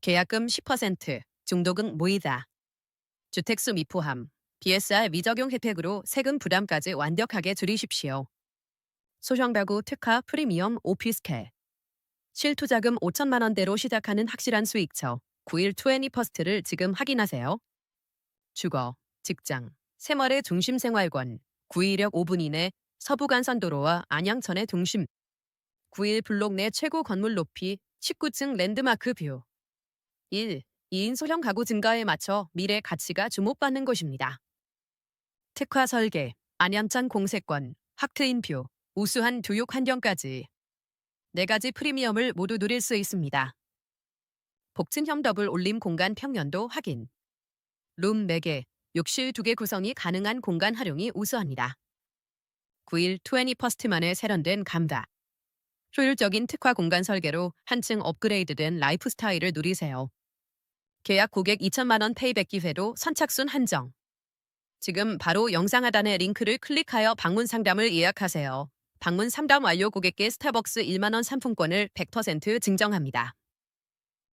계약금 10%, 중도금 무이자. 주택수 미포함, BSR 미적용 혜택으로 세금 부담까지 완벽하게 줄이십시오. 소형가구 특화 프리미엄 오피스텔. 실투자금 5천만 원대로 시작하는 확실한 수익처 9일 20퍼스트를 지금 확인하세요. 주거, 직장, 생활의 중심 생활권 9일역 5분 이내 서부간선도로와 안양천의 중심 9일 블록 내 최고 건물 높이 19층 랜드마크 뷰 1. 2인 소형 가구 증가에 맞춰 미래 가치가 주목받는 곳입니다. 특화 설계, 안양천 공세권, 확트인 뷰, 우수한 교육 환경까지 네 가지 프리미엄을 모두 누릴 수 있습니다. 복층형 더블 올림 공간 평면도 확인. 룸 4개, 욕실 2개 구성이 가능한 공간 활용이 우수합니다. 9일 20퍼스트만에 세련된 감다. 효율적인 특화 공간 설계로 한층 업그레이드된 라이프 스타일을 누리세요. 계약 고객 2천만 원 페이백 기회로 선착순 한정. 지금 바로 영상 하단의 링크를 클릭하여 방문 상담을 예약하세요. 방문 상담 완료 고객께 스타벅스 1만 원 상품권을 100% 증정합니다.